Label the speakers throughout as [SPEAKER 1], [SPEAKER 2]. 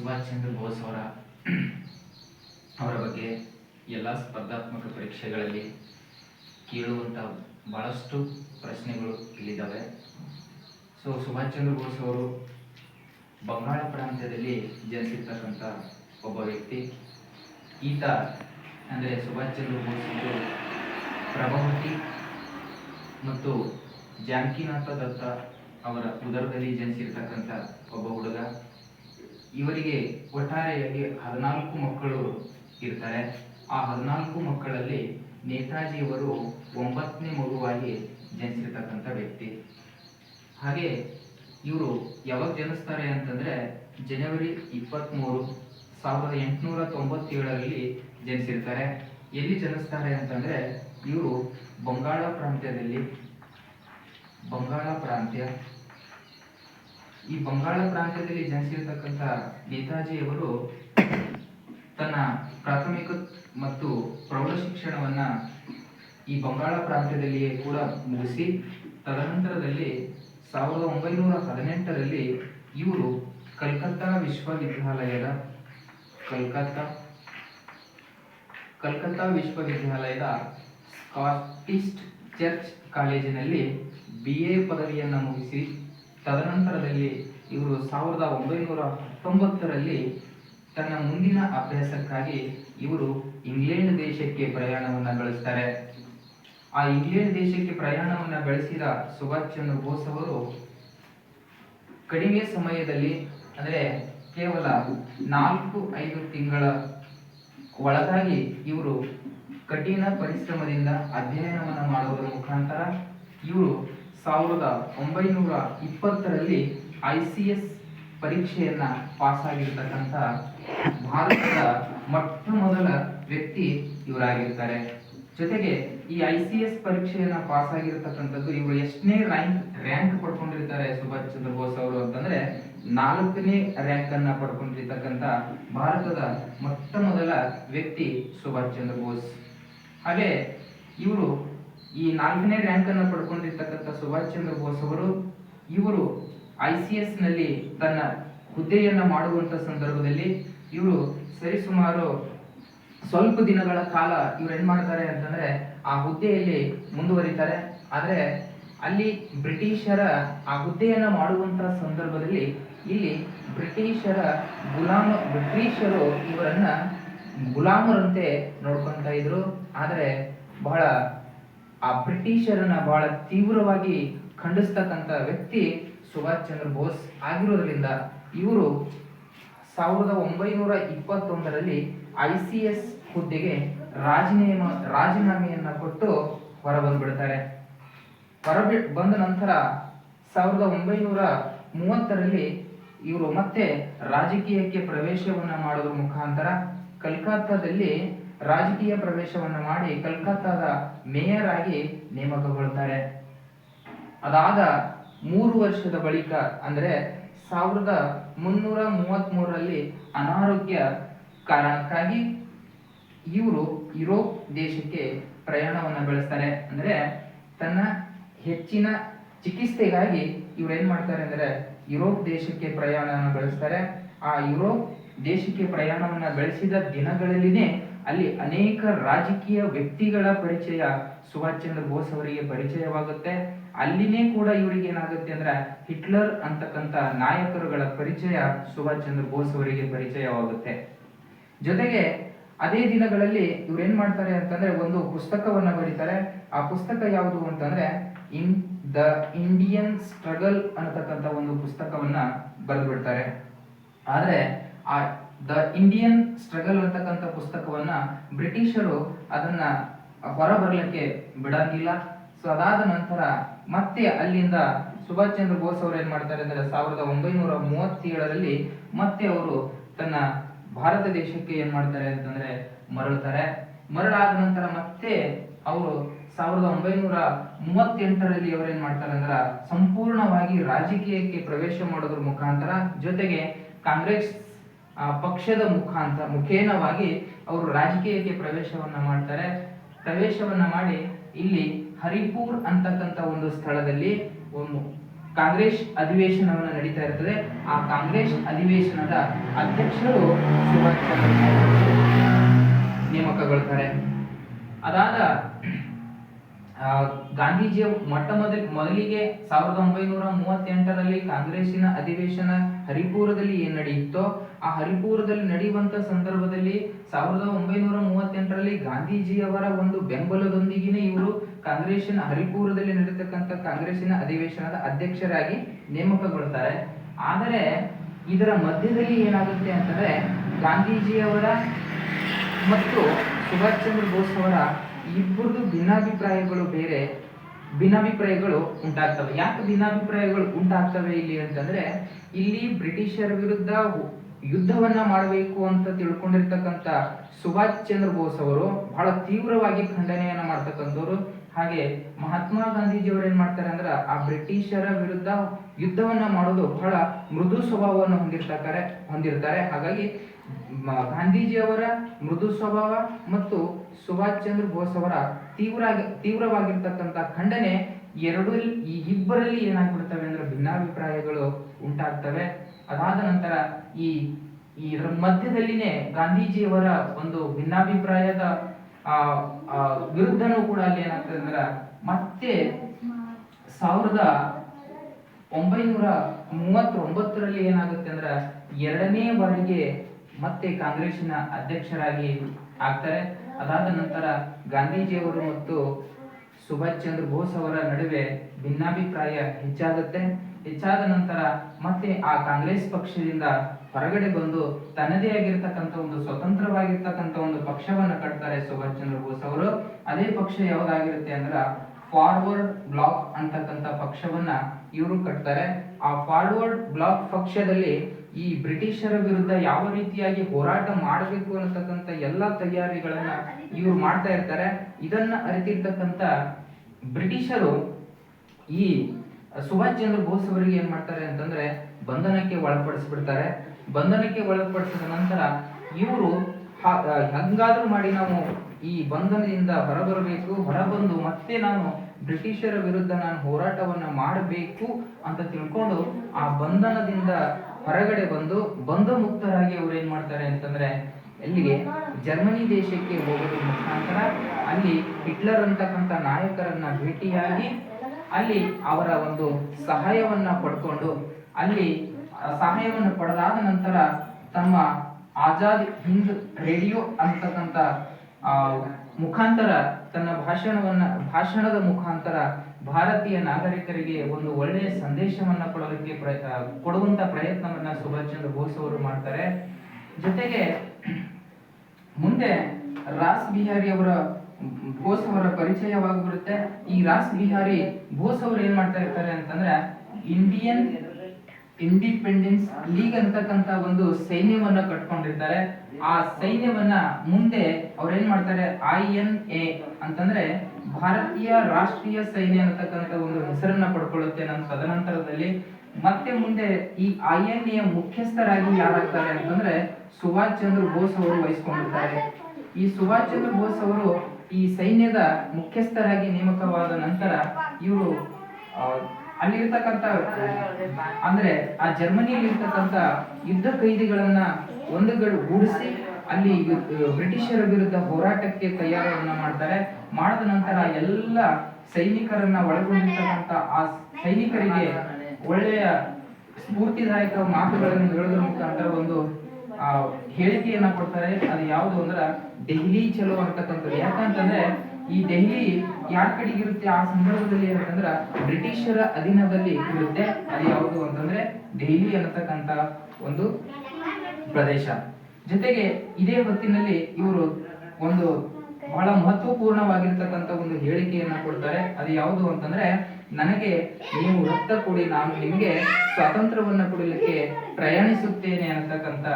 [SPEAKER 1] ಸುಭಾಷ್ ಚಂದ್ರ ಬೋಸ್ ಅವರ ಅವರ ಬಗ್ಗೆ ಎಲ್ಲ ಸ್ಪರ್ಧಾತ್ಮಕ ಪರೀಕ್ಷೆಗಳಲ್ಲಿ ಕೇಳುವಂಥ ಭಾಳಷ್ಟು ಪ್ರಶ್ನೆಗಳು ಇಲ್ಲಿದ್ದಾವೆ. ಸೊ ಸುಭಾಷ್ ಚಂದ್ರ ಬೋಸ್ ಅವರು ಬಂಗಾಳ ಪ್ರಾಂತ್ಯದಲ್ಲಿ ಜನಿಸಿರ್ತಕ್ಕಂಥ ಒಬ್ಬ ವ್ಯಕ್ತಿ. ಈತ ಅಂದರೆ ಸುಭಾಷ್ ಚಂದ್ರ ಬೋಸ್ ಅವರು ಪ್ರಭಾವತಿ ಮತ್ತು ಜಾನಕಿನಾಥ ದತ್ತ ಅವರ ಉದರದಲ್ಲಿ ಜನಿಸಿರ್ತಕ್ಕಂಥ ಒಬ್ಬ ಹುಡುಗ. ಇವರಿಗೆ ಒಟ್ಟಾರೆಯಾಗಿ ಹದಿನಾಲ್ಕು ಮಕ್ಕಳು ಇರ್ತಾರೆ. ಆ ಹದಿನಾಲ್ಕು ಮಕ್ಕಳಲ್ಲಿ ನೇತಾಜಿಯವರು ಒಂಬತ್ತನೇ ಮಗುವಾಗಿ ಜನಿಸಿರ್ತಕ್ಕಂಥ ವ್ಯಕ್ತಿ. ಹಾಗೆ ಇವರು ಯಾವಾಗ ಜನಿಸ್ತಾರೆ ಅಂತಂದರೆ ಜನವರಿ ಇಪ್ಪತ್ತ್ಮೂರು ಸಾವಿರದ ಎಂಟುನೂರ ತೊಂಬತ್ತೇಳರಲ್ಲಿ ಜನಿಸಿರ್ತಾರೆ. ಎಲ್ಲಿ ಜನಿಸ್ತಾರೆ ಅಂತಂದರೆ ಇವರು ಬಂಗಾಳ ಪ್ರಾಂತ್ಯದಲ್ಲಿ. ಬಂಗಾಳ ಪ್ರಾಂತ್ಯ. ಈ ಬಂಗಾಳ ಪ್ರಾಂತ್ಯದಲ್ಲಿ ಜನಿಸಿರ್ತಕ್ಕಂಥ ನೇತಾಜಿಯವರು ತನ್ನ ಪ್ರಾಥಮಿಕ ಮತ್ತು ಪ್ರೌಢ ಶಿಕ್ಷಣವನ್ನ ಈ ಬಂಗಾಳ ಪ್ರಾಂತ್ಯದಲ್ಲಿಯೇ ಕೂಡ ಮುಗಿಸಿ, ತದನಂತರದಲ್ಲಿ ಸಾವಿರದ ಒಂಬೈನೂರ ಹದಿನೆಂಟರಲ್ಲಿ ಇವರು ಕಲ್ಕತ್ತಾ ವಿಶ್ವವಿದ್ಯಾಲಯದ ಕಲ್ಕತ್ತಾ ಕಲ್ಕತ್ತಾ ವಿಶ್ವವಿದ್ಯಾಲಯದ ಸ್ಕಾಟಿಸ್ಟ್ ಚರ್ಚ್ ಕಾಲೇಜಿನಲ್ಲಿ ಬಿ ಎ ಪದವಿಯನ್ನು ಮುಗಿಸಿ ತದನಂತರದಲ್ಲಿ ಇವರು ಸಾವಿರದ ಒಂಬೈನೂರ ಹತ್ತೊಂಬತ್ತರಲ್ಲಿ ತನ್ನ ಮುಂದಿನ ಅಭ್ಯಾಸಕ್ಕಾಗಿ ಇವರು ಇಂಗ್ಲೆಂಡ್ ದೇಶಕ್ಕೆ ಪ್ರಯಾಣವನ್ನು ಗಳಿಸ್ತಾರೆ. ಆ ಇಂಗ್ಲೆಂಡ್ ದೇಶಕ್ಕೆ ಪ್ರಯಾಣವನ್ನು ಬೆಳೆಸಿದ ಸುಭಾಷ್ ಚಂದ್ರ ಬೋಸ್ ಅವರು ಕಡಿಮೆ ಸಮಯದಲ್ಲಿ, ಅಂದರೆ ಕೇವಲ ನಾಲ್ಕು ಐದು ತಿಂಗಳ ಒಳಗಾಗಿ ಇವರು ಕಠಿಣ ಪರಿಶ್ರಮದಿಂದ ಅಧ್ಯಯನವನ್ನು ಮಾಡುವುದರ ಮುಖಾಂತರ ಇವರು ಸಾವಿರದ ಒಂಬೈನೂರ ಇಪ್ಪತ್ತರಲ್ಲಿ ಐ ಸಿ ಎಸ್ ಪರೀಕ್ಷೆಯನ್ನು ಪಾಸ್ ಆಗಿರ್ತಕ್ಕಂಥ ಭಾರತದ ಮೊಟ್ಟ ಮೊದಲ ವ್ಯಕ್ತಿ ಇವರಾಗಿರ್ತಾರೆ. ಜೊತೆಗೆ ಈ ಐ ಸಿ ಎಸ್ ಪರೀಕ್ಷೆಯನ್ನ ಪಾಸ್ ಆಗಿರ್ತಕ್ಕಂಥದ್ದು ಇವರು ಎಷ್ಟನೇ ರ್ಯಾಂಕ್ ರ್ಯಾಂಕ್ ಪಡ್ಕೊಂಡಿರ್ತಾರೆ ಸುಭಾಷ್ ಚಂದ್ರ ಬೋಸ್ ಅವರು ಅಂತಂದ್ರೆ ನಾಲ್ಕನೇ ರ್ಯಾಂಕ್ ಅನ್ನ ಪಡ್ಕೊಂಡಿರ್ತಕ್ಕಂಥ ಭಾರತದ ಮೊಟ್ಟ ಮೊದಲ ವ್ಯಕ್ತಿ ಸುಭಾಷ್ ಚಂದ್ರ ಬೋಸ್. ಹಾಗೆ ಇವರು ಈ ನಾಲ್ಕನೇ ರ್ಯಾಂಕ್ ಅನ್ನು ಪಡ್ಕೊಂಡಿರ್ತಕ್ಕಂಥ ಸುಭಾಷ್ ಚಂದ್ರ ಬೋಸ್ ಅವರು, ಇವರು ಐ ಸಿ ಎಸ್ನಲ್ಲಿ ತನ್ನ ಹುದ್ದೆಯನ್ನು ಮಾಡುವಂತ ಸಂದರ್ಭದಲ್ಲಿ ಇವರು ಸರಿಸುಮಾರು ಸ್ವಲ್ಪ ದಿನಗಳ ಕಾಲ ಇವ್ರು ಏನ್ ಮಾಡ್ತಾರೆ ಅಂತಂದ್ರೆ ಆ ಹುದ್ದೆಯಲ್ಲಿ ಮುಂದುವರಿತಾರೆ. ಆದ್ರೆ ಅಲ್ಲಿ ಬ್ರಿಟಿಷರ ಆ ಹುದ್ದೆಯನ್ನು ಮಾಡುವಂತ ಸಂದರ್ಭದಲ್ಲಿ ಇಲ್ಲಿ ಬ್ರಿಟಿಷರ ಗುಲಾಮ, ಬ್ರಿಟಿಷರು ಇವರನ್ನ ಗುಲಾಮರಂತೆ ನೋಡ್ಕೊಂತ ಇದ್ರು. ಆದ್ರೆ ಬಹಳ ಆ ಬ್ರಿಟಿಷರನ್ನ ಬಹಳ ತೀವ್ರವಾಗಿ ಖಂಡಿಸ್ತಕ್ಕಂಥ ವ್ಯಕ್ತಿ ಸುಭಾಷ್ ಚಂದ್ರ ಬೋಸ್ ಆಗಿರೋದ್ರಿಂದ ಇವರು ಸಾವಿರದ ಒಂಬೈನೂರ ಇಪ್ಪತ್ತೊಂದರಲ್ಲಿ ಐ ಸಿ ಎಸ್ ಹುದ್ದೆಗೆ ರಾಜೀನಾಮ, ರಾಜೀನಾಮೆಯನ್ನ ಕೊಟ್ಟು ಹೊರ ಬಂದ್ಬಿಡ್ತಾರೆ ಹೊರ ಬಂದ ನಂತರ ಸಾವಿರದ ಒಂಬೈನೂರ ಮೂವತ್ತರಲ್ಲಿ ಇವರು ಮತ್ತೆ ರಾಜಕೀಯಕ್ಕೆ ಪ್ರವೇಶವನ್ನ ಮಾಡೋದ್ರ ಮುಖಾಂತರ ಕಲ್ಕತ್ತಾದಲ್ಲಿ ರಾಜಕೀಯ ಪ್ರವೇಶವನ್ನ ಮಾಡಿ ಕಲ್ಕತ್ತಾದ ಮೇಯರ್ ಆಗಿ ನೇಮಕಗೊಳ್ತಾರೆ. ಅದಾದ ಮೂರು ವರ್ಷದ ಬಳಿಕ ಅಂದ್ರೆ ಸಾವಿರದ ಮುನ್ನೂರ ಮೂವತ್ತ್ಮೂರರಲ್ಲಿ ಅನಾರೋಗ್ಯ ಕಾರಣಕ್ಕಾಗಿ ಇವರು ಯುರೋಪ್ ದೇಶಕ್ಕೆ ಪ್ರಯಾಣವನ್ನ ಬೆಳೆಸ್ತಾರೆ. ಅಂದ್ರೆ ತನ್ನ ಹೆಚ್ಚಿನ ಚಿಕಿತ್ಸೆಗಾಗಿ ಇವ್ರು ಮಾಡ್ತಾರೆ ಅಂದ್ರೆ ಯುರೋಪ್ ದೇಶಕ್ಕೆ ಪ್ರಯಾಣವನ್ನ ಬೆಳೆಸ್ತಾರೆ. ಆ ಯುರೋಪ್ ದೇಶಕ್ಕೆ ಪ್ರಯಾಣವನ್ನ ಬೆಳೆಸಿದ ದಿನಗಳಲ್ಲಿನೇ ಅಲ್ಲಿ ಅನೇಕ ರಾಜಕೀಯ ವ್ಯಕ್ತಿಗಳ ಪರಿಚಯ, ಸುಭಾಷ್ ಚಂದ್ರ ಬೋಸ್ ಅವರಿಗೆ ಪರಿಚಯವಾಗುತ್ತೆ. ಅಲ್ಲಿನೇ ಕೂಡ ಇವರಿಗೆ ಏನಾಗುತ್ತೆ ಅಂದ್ರೆ ಹಿಟ್ಲರ್ ಅಂತಕ್ಕಂತ ನಾಯಕರುಗಳ ಪರಿಚಯ ಸುಭಾಷ್ ಚಂದ್ರ ಬೋಸ್ ಅವರಿಗೆ ಪರಿಚಯವಾಗುತ್ತೆ. ಜೊತೆಗೆ ಅದೇ ದಿನಗಳಲ್ಲಿ ಇವ್ರು ಏನ್ ಮಾಡ್ತಾರೆ ಅಂತಂದ್ರೆ ಒಂದು ಪುಸ್ತಕವನ್ನ ಬರೀತಾರೆ. ಆ ಪುಸ್ತಕ ಯಾವುದು ಅಂತಂದ್ರೆ ಇನ್ ದ ಇಂಡಿಯನ್ ಸ್ಟ್ರಗಲ್ ಅನ್ನತಕ್ಕಂತ ಒಂದು ಪುಸ್ತಕವನ್ನ ಬರೆದು ಬಿಡ್ತಾರೆ ಆದ್ರೆ ಆ ದ ಇಂಡಿಯನ್ ಸ್ಟ್ರಗಲ್ ಅಂತಕ್ಕಂಥ ಪುಸ್ತಕವನ್ನ ಬ್ರಿಟಿಷರು ಅದನ್ನ ಹೊರ ಬರಲಿಕ್ಕೆ ಬಿಡಂಗಿಲ್ಲ. ಸೊ ಅದಾದ ನಂತರ ಮತ್ತೆ ಅಲ್ಲಿಂದ ಸುಭಾಷ್ ಚಂದ್ರ ಬೋಸ್ ಅವರು ಏನ್ ಮಾಡ್ತಾರೆ ಅಂದ್ರೆ ಸಾವಿರದ ಒಂಬೈನೂರ ಮೂವತ್ತೇಳರಲ್ಲಿ ಮತ್ತೆ ಅವರು ತನ್ನ ಭಾರತ ದೇಶಕ್ಕೆ ಏನ್ ಮಾಡ್ತಾರೆ ಅಂತಂದ್ರೆ ಮರಳುತ್ತಾರೆ ಮರಳಾದ ನಂತರ ಮತ್ತೆ ಅವರು ಸಾವಿರದ ಒಂಬೈನೂರ ಮೂವತ್ತೆಂಟರಲ್ಲಿ ಅವರೇನ್ ಮಾಡ್ತಾರೆ ಅಂದ್ರೆ ಸಂಪೂರ್ಣವಾಗಿ ರಾಜಕೀಯಕ್ಕೆ ಪ್ರವೇಶ ಮಾಡೋದ್ರ ಮುಖಾಂತರ ಜೊತೆಗೆ ಕಾಂಗ್ರೆಸ್ ಆ, ಪಕ್ಷದ ಮುಖಾಂತರ ಮುಖೇನವಾಗಿ ಅವರು ರಾಜಕೀಯಕ್ಕೆ ಪ್ರವೇಶವನ್ನ ಮಾಡ್ತಾರೆ. ಪ್ರವೇಶವನ್ನ ಮಾಡಿ ಇಲ್ಲಿ ಹರಿಪುರ್ ಅಂತಕ್ಕಂಥ ಒಂದು ಸ್ಥಳದಲ್ಲಿ ಒಂದು ಕಾಂಗ್ರೆಸ್ ಅಧಿವೇಶನವನ್ನು ನಡೀತಾ ಇರ್ತದೆ. ಆ ಕಾಂಗ್ರೆಸ್ ಅಧಿವೇಶನದ ಅಧ್ಯಕ್ಷರು ಸುಭಾಷ್ ಚಂದ್ರ ನೇಮಕಗೊಳ್ತಾರೆ. ಅದಾದ ಗಾಂಧೀಜಿಯ ಮೊಟ್ಟ ಮೊದಲ ಮೊದಲಿಗೆ ಸಾವಿರದ ಒಂಬೈನೂರ ಮೂವತ್ತೆಂಟರಲ್ಲಿ ಕಾಂಗ್ರೆಸ್ಸಿನ ಅಧಿವೇಶನ ಹರಿಪುರದಲ್ಲಿ ಏನು ನಡೆಯಿತೋ ಆ ಹರಿಪುರದಲ್ಲಿ ನಡೆಯುವಂಥ ಸಂದರ್ಭದಲ್ಲಿ ಸಾವಿರದ ಒಂಬೈನೂರ ಮೂವತ್ತೆಂಟರಲ್ಲಿ ಗಾಂಧೀಜಿಯವರ ಒಂದು ಬೆಂಬಲದೊಂದಿಗಿನೇ ಇವರು ಕಾಂಗ್ರೆಸ್ಸಿನ ಹರಿಪುರದಲ್ಲಿ ನಡೀತಕ್ಕಂಥ ಕಾಂಗ್ರೆಸ್ಸಿನ ಅಧಿವೇಶನದ ಅಧ್ಯಕ್ಷರಾಗಿ ನೇಮಕಗೊಳ್ತಾರೆ. ಆದರೆ ಇದರ ಮಧ್ಯದಲ್ಲಿ ಏನಾಗುತ್ತೆ ಅಂತಂದರೆ, ಗಾಂಧೀಜಿಯವರ ಮತ್ತು ಸುಭಾಷ್ ಚಂದ್ರ ಬೋಸ್ ಅವರ ಇಬ್ಬರದು ಭಿನ್ನಾಭಿಪ್ರಾಯಗಳು ಬೇರೆ, ಭಿನ್ನಾಭಿಪ್ರಾಯಗಳು ಉಂಟಾಗ್ತವೆ. ಯಾಕೆ ಭಿನ್ನಾಭಿಪ್ರಾಯಗಳು ಉಂಟಾಗ್ತವೆ ಇಲ್ಲಿ ಅಂತಂದ್ರೆ, ಇಲ್ಲಿ ಬ್ರಿಟಿಷರ ವಿರುದ್ಧ ಯುದ್ಧವನ್ನ ಮಾಡಬೇಕು ಅಂತ ತಿಳ್ಕೊಂಡಿರ್ತಕ್ಕಂಥ ಸುಭಾಷ್ ಚಂದ್ರ ಬೋಸ್ ಅವರು ಬಹಳ ತೀವ್ರವಾಗಿ ಖಂಡನೆಯನ್ನ ಮಾಡ್ತಕ್ಕಂಥವ್ರು. ಹಾಗೆ ಮಹಾತ್ಮ ಗಾಂಧೀಜಿಯವರು ಏನ್ ಮಾಡ್ತಾರೆ ಅಂದ್ರೆ, ಆ ಬ್ರಿಟಿಷರ ವಿರುದ್ಧ ಯುದ್ಧವನ್ನ ಮಾಡೋದು ಬಹಳ ಮೃದು ಸ್ವಭಾವವನ್ನು ಹೊಂದಿರ್ತಾರೆ ಹೊಂದಿರ್ತಾರೆ. ಹಾಗಾಗಿ ಗಾಂಧೀಜಿಯವರ ಮೃದು ಸ್ವಭಾವ ಮತ್ತು ಸುಭಾಷ್ ಚಂದ್ರ ಬೋಸ್ ಅವರ ತೀವ್ರ ತೀವ್ರವಾಗಿರ್ತಕ್ಕಂಥ ಖಂಡನೆ ಎರಡು ಈ ಇಬ್ಬರಲ್ಲಿ ಏನಾಗ್ಬಿಡ್ತವೆ ಅಂದ್ರೆ ಭಿನ್ನಾಭಿಪ್ರಾಯಗಳು ಉಂಟಾಗ್ತವೆ. ಅದಾದ ನಂತರ ಈ ಈ ಮಧ್ಯದಲ್ಲಿನೆ ಗಾಂಧೀಜಿಯವರ ಒಂದು ಭಿನ್ನಾಭಿಪ್ರಾಯದ ವಿರುದ್ಧನೂ ಕೂಡ ಅಲ್ಲಿ ಏನಾಗ್ತದೆ ಅಂದ್ರೆ ಮತ್ತೆ ಸಾವಿರದ ಒಂಬೈನೂರ ಮೂವತ್ತೊಂಬತ್ತರಲ್ಲಿ ಏನಾಗುತ್ತೆ ಅಂದ್ರೆ ಎರಡನೇ ಬಾರಿಗೆ ಮತ್ತೆ ಕಾಂಗ್ರೆಸ್ಸಿನ ಅಧ್ಯಕ್ಷರಾಗಿ ಆಗ್ತಾರೆ ಅದಾದ ನಂತರ ಗಾಂಧೀಜಿಯವರು ಮತ್ತು ಸುಭಾಷ್ ಚಂದ್ರ ಬೋಸ್ ಅವರ ನಡುವೆ ಭಿನ್ನಾಭಿಪ್ರಾಯ ಹೆಚ್ಚಾಗುತ್ತೆ. ಹೆಚ್ಚಾದ ನಂತರ ಮತ್ತೆ ಆ ಕಾಂಗ್ರೆಸ್ ಪಕ್ಷದಿಂದ ಹೊರಗಡೆ ಬಂದು ತನ್ನದೇ ಆಗಿರ್ತಕ್ಕಂಥ ಒಂದು ಸ್ವತಂತ್ರವಾಗಿರ್ತಕ್ಕಂಥ ಒಂದು ಪಕ್ಷವನ್ನ ಕಟ್ತಾರೆ ಸುಭಾಷ್ ಚಂದ್ರ ಬೋಸ್ ಅವರು. ಅದೇ ಪಕ್ಷ ಯಾವ್ದಾಗಿರುತ್ತೆ ಅಂದ್ರ ಫಾರ್ವರ್ಡ್ ಬ್ಲಾಕ್ ಅಂತಕ್ಕಂಥ ಪಕ್ಷವನ್ನ ಇವರು ಕಟ್ತಾರೆ. ಆ ಫಾರ್ವರ್ಡ್ ಬ್ಲಾಕ್ ಪಕ್ಷದಲ್ಲಿ ಈ ಬ್ರಿಟಿಷರ ವಿರುದ್ಧ ಯಾವ ರೀತಿಯಾಗಿ ಹೋರಾಟ ಮಾಡಬೇಕು ಅನ್ನತಕ್ಕಂಥ ಎಲ್ಲ ತಯಾರಿಗಳನ್ನ ಇವ್ರು ಮಾಡ್ತಾ ಇರ್ತಾರೆ. ಇದನ್ನ ಅರಿತಿರ್ತಕ್ಕಂಥ ಬ್ರಿಟಿಷರು ಈ ಸುಭಾಷ್ ಚಂದ್ರ ಬೋಸ್ ಅವರಿಗೆ ಏನ್ ಮಾಡ್ತಾರೆ ಅಂತಂದ್ರೆ ಬಂಧನಕ್ಕೆ ಒಳಪಡಿಸ್ಬಿಡ್ತಾರೆ. ಬಂಧನಕ್ಕೆ ಒಳಪಡಿಸಿದ ನಂತರ ಇವರು ಹಂಗಾದ್ರೂ ಮಾಡಿ ನಾವು ಈ ಬಂಧನದಿಂದ ಹೊರಬರಬೇಕು, ಹೊರಬಂದು ಮತ್ತೆ ನಾನು ಬ್ರಿಟಿಷರ ವಿರುದ್ಧ ನಾನು ಹೋರಾಟವನ್ನ ಮಾಡಬೇಕು ಅಂತ ತಿಳ್ಕೊಂಡು ಆ ಬಂಧನದಿಂದ ಹೊರಗಡೆ ಬಂದು ಬಂಧ ಮುಕ್ತರಾಗಿ ಅವ್ರು ಏನ್ ಮಾಡ್ತಾರೆ ಅಂತಂದ್ರೆ ಎಲ್ಲಿಗೆ? ಜರ್ಮನಿ ದೇಶಕ್ಕೆ ಹೋಗೋದ್ರ ಮುಖಾಂತರ ಅಲ್ಲಿ ಹಿಟ್ಲರ್ ಅಂತಕ್ಕಂಥ ನಾಯಕರನ್ನ ಭೇಟಿಯಾಗಿ ಅಲ್ಲಿ ಅವರ ಒಂದು ಸಹಾಯವನ್ನ ಪಡ್ಕೊಂಡು ಅಲ್ಲಿ ಸಹಾಯವನ್ನು ಸಹಾಯವನ್ನ ಪಡೆದಾದ ನಂತರ ತಮ್ಮ ಆಜಾದ್ ಹಿಂದ್ ರೇಡಿಯೋ ಅಂತಕ್ಕಂಥ ಆ, ಮುಖಾಂತರ ತನ್ನ ಭಾಷಣವನ್ನ ಭಾಷಣದ ಮುಖಾಂತರ ಭಾರತೀಯ ನಾಗರಿಕರಿಗೆ ಒಂದು ಒಳ್ಳೆಯ ಸಂದೇಶವನ್ನ ಕೊಡೋದಕ್ಕೆ ಪ್ರಯ- ಕೊಡುವಂತ ಪ್ರಯತ್ನವನ್ನ ಸುಭಾಷ್ ಚಂದ್ರ ಬೋಸ್ ಅವರು ಮಾಡ್ತಾರೆ. ಜೊತೆಗೆ ಮುಂದೆ ರಾಸ್ ಬಿಹಾರಿ ಅವರ, ಬೋಸ್ ಅವರ ಪರಿಚಯವಾಗಿಬಿಡುತ್ತೆ ಈ ರಾಸ್ ಬಿಹಾರಿ, ಬೋಸ್ ಅವರು ಏನ್ ಮಾಡ್ತಾ ಇರ್ತಾರೆ ಅಂತಂದ್ರೆ ಇಂಡಿಯನ್ ಇಂಡಿಪೆಂಡೆನ್ಸ್ ಲೀಗ್ ಅಂತಕ್ಕಂತ ಒಂದು ಸೈನ್ಯವನ್ನ ಕಟ್ಕೊಂಡಿರ್ತಾರೆ. ಆ ಸೈನ್ಯವನ್ನ ಮುಂದೆ ಅವ್ರು ಏನ್ ಮಾಡ್ತಾರೆ, ಐ ಎನ್ ಎ ಅಂತಂದ್ರೆ ಭಾರತೀಯ ರಾಷ್ಟ್ರೀಯ ಸೈನ್ಯ ಅನ್ನತಕ್ಕಂಥ ಒಂದು ಹೆಸರನ್ನ ಪಡ್ಕೊಳ್ಳುತ್ತೆ ನನ್ನ ತದನಂತರದಲ್ಲಿ ಮತ್ತೆ ಮುಂದೆ ಈ ಐ ಎನ್ ಎ ಮುಖ್ಯಸ್ಥರಾಗಿ ಯಾರಾಗ್ತಾರೆ ಅಂತಂದ್ರೆ ಸುಭಾಷ್ ಚಂದ್ರ ಬೋಸ್ ಅವರು ವಹಿಸ್ಕೊಂಡಿರ್ತಾರೆ ಈ ಸುಭಾಷ್ ಚಂದ್ರ ಬೋಸ್ ಅವರು ಈ ಸೈನ್ಯದ ಮುಖ್ಯಸ್ಥರಾಗಿ ನೇಮಕವಾದ ನಂತರ ಇವರು ಅಲ್ಲಿರ್ತಕ್ಕಂಥ, ಅಂದ್ರೆ ಆ ಜರ್ಮನಿಯಲ್ಲಿ ಇರ್ತಕ್ಕಂಥ ಯುದ್ಧ ಕೈದಿಗಳನ್ನ ಒಂದುಗಡೆ ಗೂಡಿಸಿ ಅಲ್ಲಿ ಬ್ರಿಟಿಷರ ವಿರುದ್ಧ ಹೋರಾಟಕ್ಕೆ ತಯಾರಿಯನ್ನ ಮಾಡ್ತಾರೆ. ಮಾಡಿದ ನಂತರ ಎಲ್ಲ ಸೈನಿಕರನ್ನ ಒಳಗೊಂಡಿರ್ತಕ್ಕಂಥ ಆ ಸೈನಿಕರಿಗೆ ಒಳ್ಳೆಯ ಸ್ಫೂರ್ತಿದಾಯಕ ಮಾತುಗಳನ್ನು ಹೇಳೋದ್ರ ಮುಖಾಂತರ ಒಂದು, ಆ, ಹೇಳಿಕೆಯನ್ನ ಕೊಡ್ತಾರೆ. ಅದು ಯಾವುದು ಅಂದ್ರೆ ದೆಹಲಿ ಚಲೋ ಅಂತಕ್ಕಂಥದ್ದು. ಯಾಕಂತಂದ್ರೆ ಈ ದೆಹಲಿ ಯಾರ ಕಡೆಗೆ ಇರುತ್ತೆ? ಆ ಸಂದರ್ಭದಲ್ಲಿ ಅಂತಂದ್ರೆ ಬ್ರಿಟಿಷರ ಅಧೀನದಲ್ಲಿ ಇರುತ್ತೆ. ಅದು ಯಾವುದು ಅಂತಂದ್ರೆ ದೆಹಲಿ ಅನ್ನತಕ್ಕಂತ ಒಂದು ಪ್ರದೇಶ. ಜೊತೆಗೆ ಇದೇ ಹೊತ್ತಿನಲ್ಲಿ ಇವರು ಒಂದು ಬಹಳ ಮಹತ್ವಪೂರ್ಣವಾಗಿರ್ತಕ್ಕಂಥ ಒಂದು ಹೇಳಿಕೆಯನ್ನ ಕೊಡ್ತಾರೆ. ಅದು ಯಾವುದು ಅಂತಂದ್ರೆ, ನನಗೆ ನೀವು ರಕ್ತ ಕೊಡಿ, ನಾನು ನಿಮಗೆ ಸ್ವಾತಂತ್ರ್ಯವನ್ನ ಕೊಡಲಿಕ್ಕೆ ಪ್ರಯಾಣಿಸುತ್ತೇನೆ ಅನ್ನತಕ್ಕಂಥ,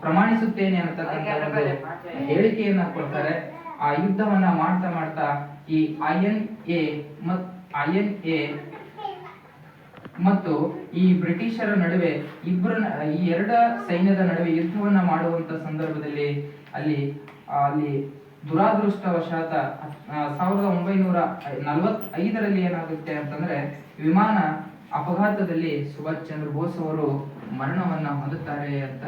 [SPEAKER 1] ಪ್ರಮಾಣಿಸುತ್ತೇನೆ ಅನ್ನತಕ್ಕಂಥ ಒಂದು ಹೇಳಿಕೆಯನ್ನ ಕೊಡ್ತಾರೆ. ಆ ಯುದ್ಧವನ್ನ ಮಾಡ್ತಾ ಮಾಡ್ತಾ ಈ ಐ ಎನ್ ಎ ಮತ್ ಐ ಎನ್ ಎ ಮತ್ತು ಈ ಬ್ರಿಟಿಷರ ನಡುವೆ ಇಬ್ಬರ ಈ ಎರಡ ಸೈನ್ಯದ ನಡುವೆ ಯುದ್ಧವನ್ನ ಮಾಡುವಂತ ಸಂದರ್ಭದಲ್ಲಿ ಅಲ್ಲಿ ಅಲ್ಲಿ ದುರಾದೃಷ್ಟವಶಾತ ಸಾವಿರದ ಒಂಬೈನೂರ ನಲವತ್ತೈದರಲ್ಲಿ ಏನಾಗುತ್ತೆ ಅಂತಂದ್ರೆ ವಿಮಾನ ಅಪಘಾತದಲ್ಲಿ ಸುಭಾಷ್ ಚಂದ್ರ ಬೋಸ್ ಅವರು ಮರಣವನ್ನ ಹೊಂದುತ್ತಾರೆ ಅಂತ